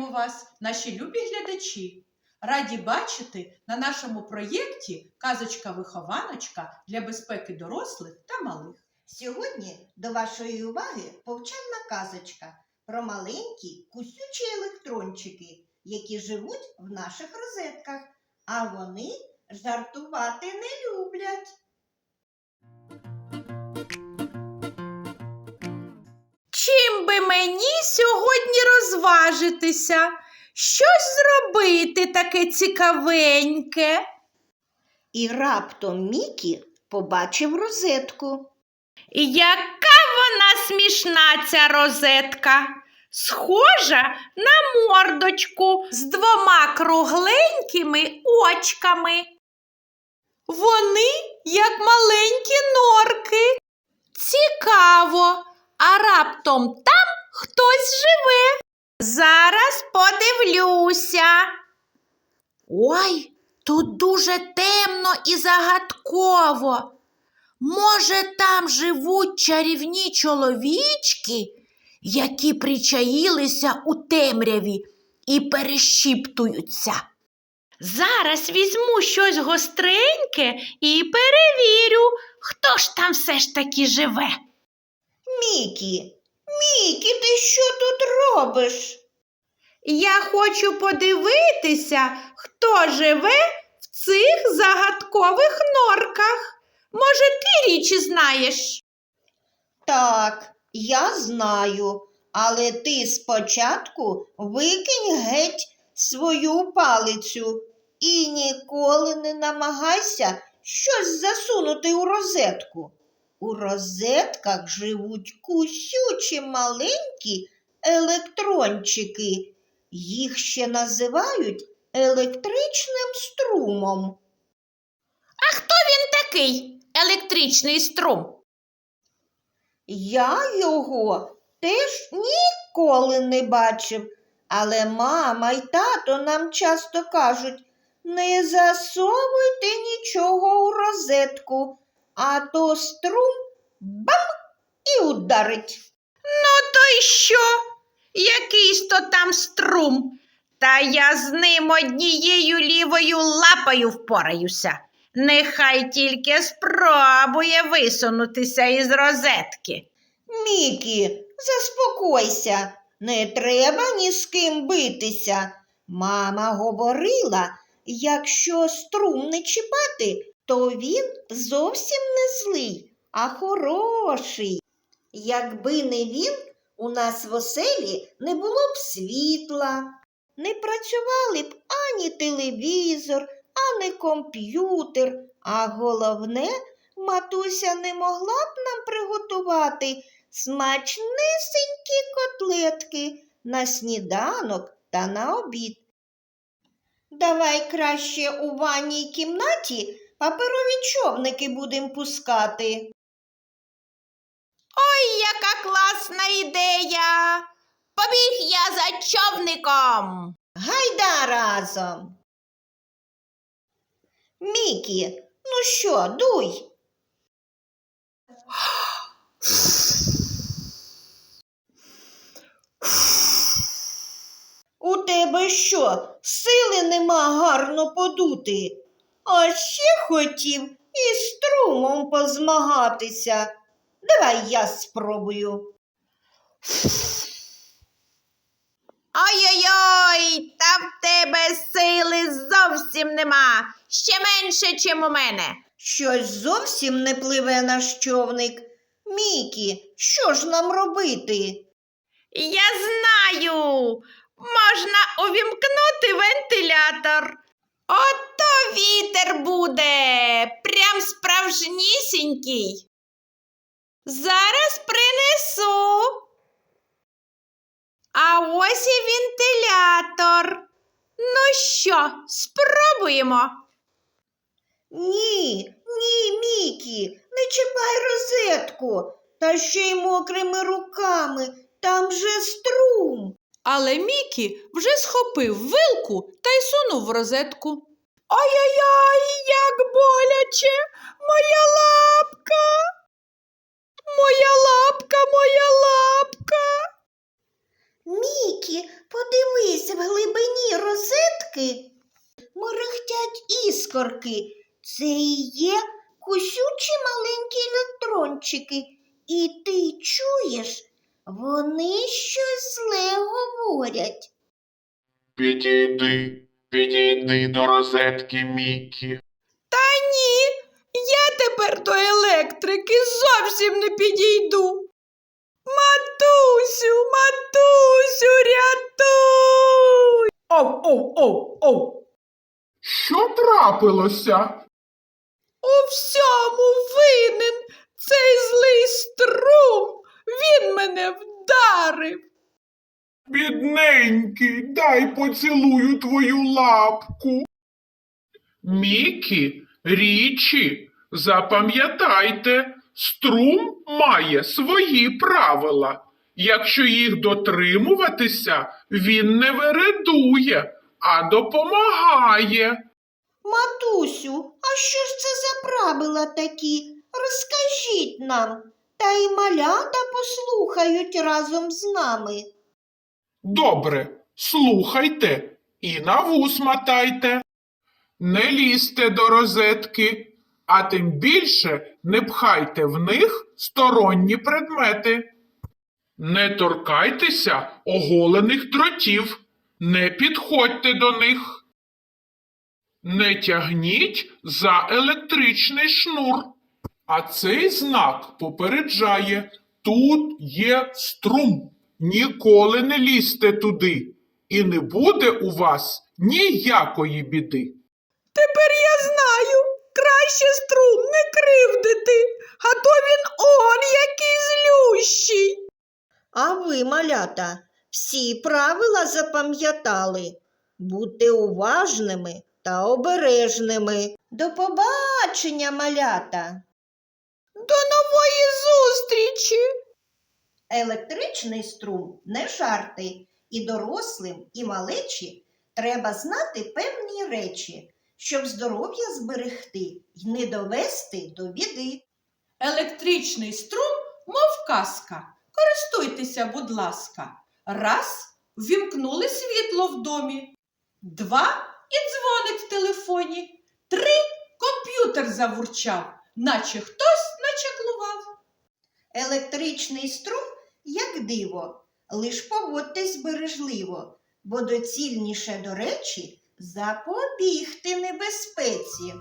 Вітаємо вас, наші любі глядачі! Раді бачити на нашому проєкті Казочка-вихованочка для безпеки дорослих та малих. Сьогодні до вашої уваги повчальна казочка про маленькі кусючі електрончики, які живуть в наших розетках, а вони жартувати не люблять. Чим би мені сьогодні розважитися? Щось зробити таке цікавеньке. І раптом Мікі побачив розетку. Яка вона смішна, ця розетка. Схожа на мордочку з двома кругленькими очками. Вони як маленькі норки. Цікаво, а раптом там хтось живе. Зараз подивлюся. Ой, тут дуже темно і загадково. Може, там живуть чарівні чоловічки, які причаїлися у темряві і перешіптуються. Зараз візьму щось гостреньке і перевірю, хто ж там все ж таки живе. Мікі, Мікі, ти що тут робиш? Я хочу подивитися, хто живе в цих загадкових норках. Може, ти річі знаєш? Так, я знаю, але ти спочатку викинь геть свою палицю і ніколи не намагайся щось засунути у розетку. У розетках живуть кусючі маленькі електрончики. Їх ще називають електричним струмом. А хто він такий, електричний струм? Я його теж ніколи не бачив, але мама й тато нам часто кажуть, не засовуйте нічого у розетку, а то струм бам і ударить. Ну, то й що? Якийсь то там струм. Та я з ним однією лівою лапою впораюся. Нехай тільки спробує висунутися із розетки. Мікі, заспокойся, не треба ні з ким битися. Мама говорила, якщо струм не чіпати, то він зовсім не злий, а хороший. Якби не він, у нас в оселі не було б світла, не працювали б ані телевізор, ані комп'ютер, а головне, матуся не могла б нам приготувати смачнисенькі котлетки на сніданок та на обід. Давай краще у ванній кімнаті паперові човники будемо пускати. Ой, яка класна ідея! Побіг я за човником. Гайда разом. Мікі, ну що, дуй. У тебе що, сили нема гарно подути? А ще хотів із струмом позмагатися. Давай я спробую. Ой-ой-ой, та в тебе сили зовсім нема. Ще менше, чим у мене. Щось зовсім не пливе наш човник. Мікі, що ж нам робити? Я знаю. Можна увімкнути вентилятор. Буде, прям справжнісінький. Зараз принесу. А ось і вентилятор. Ну що, спробуємо? Ні, ні, Мікі, не чіпай розетку, та ще й мокрими руками. Там же струм. Але Мікі вже схопив вилку та й сунув в розетку. Ай-яй-яй, як боляче! Моя лапка! Моя лапка, моя лапка! Мікі, подивись в глибині розетки. Мерехтять іскорки. Це і є кусючі маленькі електрончики. І ти чуєш, вони щось зле говорять. Підійди, підійди до розетки Мікі. Та ні, я тепер до електрики зовсім не підійду. Матусю, матусю, рятуй. Оу, оу, оу, оу. Що трапилося? У всьому винен цей злий струм. Він мене вдарив. Бідненький, дай поцілую твою лапку. Мікі, річі, запам'ятайте, струм має свої правила. Якщо їх дотримуватися, він не вередує, а допомагає. Матусю, а що ж це за правила такі? Розкажіть нам, та й малята послухають разом з нами. Добре, слухайте і на вус мотайте. Не лізьте до розетки, а тим більше не пхайте в них сторонні предмети. Не торкайтеся оголених дротів, не підходьте до них. Не тягніть за електричний шнур. А цей знак попереджає, тут є струм. Ніколи не лізьте туди, і не буде у вас ніякої біди. Тепер я знаю, краще струм не кривдити, а то він он який злющий. А ви, малята, всі правила запам'ятали. Будьте уважними та обережними. До побачення, малята. До нової зустрічі. Електричний струм не жарти, і дорослим, і малечі треба знати певні речі, щоб здоров'я зберегти й не довести до біди. Електричний струм, мов казка. Користуйтеся, будь ласка. Раз ввімкнули світло в домі. Два і дзвоник в телефоні. Три комп'ютер завурчав, наче хтось начаклував. Електричний струм, як диво, лиш поводьтесь бережливо, бо доцільніше до речі запобігти небезпеці.